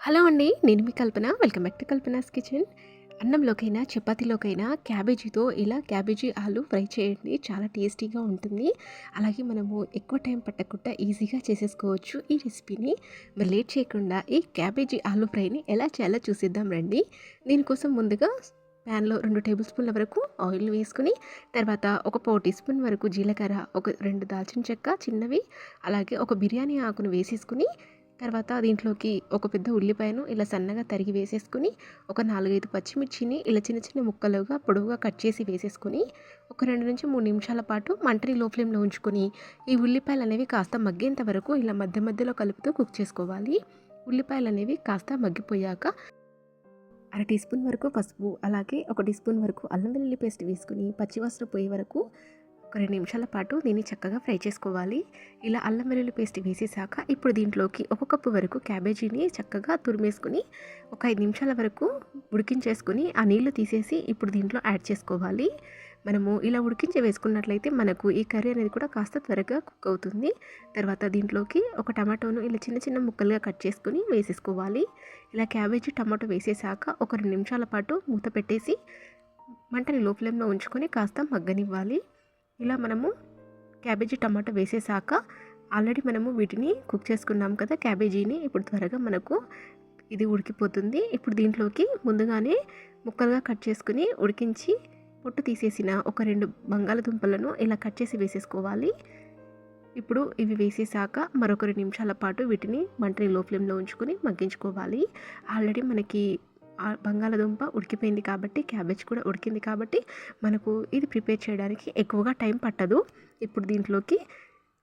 Hello అండి నేను మీ Kalpana. Welcome back to Kalpana's kitchen. అన్నంలోకైనా చపాతీలోకైనా క్యాబేజీతో ఇలా క్యాబేజీ ఆలు ఫ్రై చేయండి. చాలా టేస్టీగా ఉంటుంది. అలాగే మనము ఎక్కువ టైం పట్టకుండా ఈజీగా చేసేసుకోవచ్చు ఈ రెసిపీని. మరి లేట్ చేయకుండా ఈ క్యాబేజీ ఆలు ఫ్రైని ఎలా చేయాలో చూసిద్దాం రండి. దీనికోసం ముందుగా ప్యాన్లో రెండు టేబుల్ స్పూన్ల వరకు ఆయిల్ వేసుకుని తర్వాత ఒక పావు టీ స్పూన్ వరకు జీలకర్ర ఒక రెండు దాల్చిన చెక్క చిన్నవి అలాగే ఒక బిర్యానీ ఆకును వేసేసుకుని తర్వాత దీంట్లోకి ఒక పెద్ద ఉల్లిపాయను ఇలా సన్నగా తరిగి వేసేసుకుని ఒక నాలుగైదు పచ్చిమిర్చిని ఇలా చిన్న చిన్న ముక్కలుగా పొడవుగా కట్ చేసి వేసేసుకుని ఒక రెండు నుంచి మూడు నిమిషాల పాటు మంటని లో ఫ్లేమ్లో ఉంచుకొని ఈ ఉల్లిపాయలు అనేవి కాస్త మగ్గేంత వరకు ఇలా మధ్య మధ్యలో కలుపుతూ కుక్ చేసుకోవాలి. ఉల్లిపాయలు అనేవి కాస్త మగ్గిపోయాక అర టీ స్పూన్ వరకు పసుపు అలాగే ఒక టీ స్పూన్ వరకు అల్లం వెల్లుల్లి పేస్ట్ వేసుకుని పచ్చివాసన పోయే వరకు ఒక రెండు నిమిషాల పాటు దీన్ని చక్కగా ఫ్రై చేసుకోవాలి. ఇలా అల్లం వెల్లుల్లి పేస్ట్ వేసేసాక ఇప్పుడు దీంట్లోకి ఒక కప్పు వరకు క్యాబేజీని చక్కగా తురిమేసుకుని ఒక ఐదు నిమిషాల వరకు ఉడికించేసుకుని ఆ నీళ్ళు తీసేసి ఇప్పుడు దీంట్లో యాడ్ చేసుకోవాలి. మనము ఇలా ఉడికించి వేసుకున్నట్లయితే మనకు ఈ కర్రీ అనేది కూడా కాస్త త్వరగా కుక్ అవుతుంది. తర్వాత దీంట్లోకి ఒక టమాటోను ఇలా చిన్న చిన్న ముక్కలుగా కట్ చేసుకుని వేసేసుకోవాలి. ఇలా క్యాబేజీ టమాటో వేసేసాక ఒక రెండు నిమిషాల పాటు మూత పెట్టేసి మంటని లో ఫ్లేమ్లో ఉంచుకొని కాస్త మగ్గనివ్వాలి. ఇలా మనము క్యాబేజీ టమాటా వేసేసాక ఆల్రెడీ మనము వీటిని కుక్ చేసుకున్నాం కదా క్యాబేజీని. ఇప్పుడు త్వరగా మనకు ఇది ఉడికిపోతుంది. ఇప్పుడు దీంట్లోకి ముందుగానే ముక్కలుగా కట్ చేసుకుని ఉడికించి పొట్టు తీసేసిన ఒక రెండు బంగాళదుంపలను ఇలా కట్ చేసి వేసేసుకోవాలి. ఇప్పుడు ఇవి వేసేసాక మరొక రెండు నిమిషాల పాటు వీటిని మంటని లో ఫ్లేమ్లో ఉంచుకొని మగ్గించుకోవాలి. ఆల్రెడీ మనకి బంగాళదుంప ఉడికిపోయింది కాబట్టి క్యాబేజ్ కూడా ఉడికింది కాబట్టి మనకు ఇది ప్రిపేర్ చేయడానికి ఎక్కువగా టైం పట్టదు. ఇప్పుడు దీంట్లోకి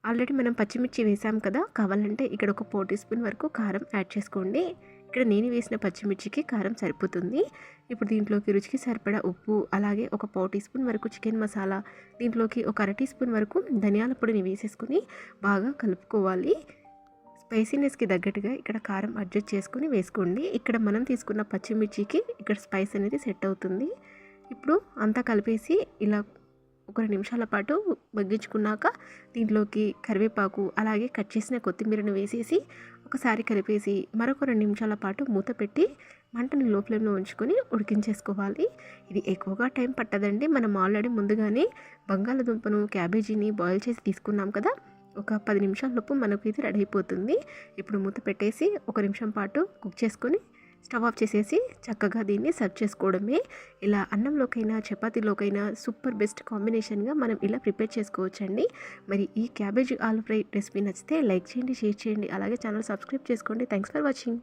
ఆల్రెడీ మనం పచ్చిమిర్చి వేసాం కదా కావాలంటే ఇక్కడ ఒక ఫోర్ టీ స్పూన్ వరకు కారం యాడ్ చేసుకోండి. ఇక్కడ నేను వేసిన పచ్చిమిర్చికి కారం సరిపోతుంది. ఇప్పుడు దీంట్లోకి రుచికి సరిపడా ఉప్పు అలాగే ఒక పావు టీ స్పూన్ వరకు చికెన్ మసాలా దీంట్లోకి ఒక అర టీ స్పూన్ వరకు ధనియాల పొడిని వేసేసుకుని బాగా కలుపుకోవాలి. స్పైసీనెస్కి తగ్గట్టుగా ఇక్కడ కారం అడ్జస్ట్ చేసుకుని వేసుకోండి. ఇక్కడ మనం తీసుకున్న పచ్చిమిర్చికి ఇక్కడ స్పైస్ అనేది సెట్ అవుతుంది. ఇప్పుడు అంతా కలిపేసి ఇలా ఒక రెండు నిమిషాల పాటు మగ్గించుకున్నాక దీంట్లోకి కరివేపాకు అలాగే కట్ చేసిన కొత్తిమీరను వేసేసి ఒకసారి కలిపేసి మరొక రెండు నిమిషాల పాటు మూత పెట్టి మంటని లో ఫ్లేమ్లో ఉంచుకొని ఉడికించేసుకోవాలి. ఇది ఎక్కువగా టైం పట్టదండి. మనం ఆల్రెడీ ముందుగానే బంగాళదుంపను క్యాబేజీని బాయిల్ చేసి తీసుకున్నాం కదా ఒక పది నిమిషాలలోపు మనకు ఇది రెడీ అయిపోతుంది. ఇప్పుడు మూత పెట్టేసి ఒక నిమిషం పాటు కుక్ చేసుకొని స్టవ్ ఆఫ్ చేసేసి చక్కగా దీన్ని సర్వ్ చేసుకోవడమే. ఇలా అన్నంలోకైనా చపాతీలోకైనా సూపర్ బెస్ట్ కాంబినేషన్గా మనం ఇలా ప్రిపేర్ చేసుకోవచ్చండి. మరి ఈ క్యాబేజ్ ఆలు ఫ్రై రెసిపీ నచ్చితే లైక్ చేయండి షేర్ చేయండి అలాగే ఛానల్ సబ్స్క్రైబ్ చేసుకోండి. Thanks for watching.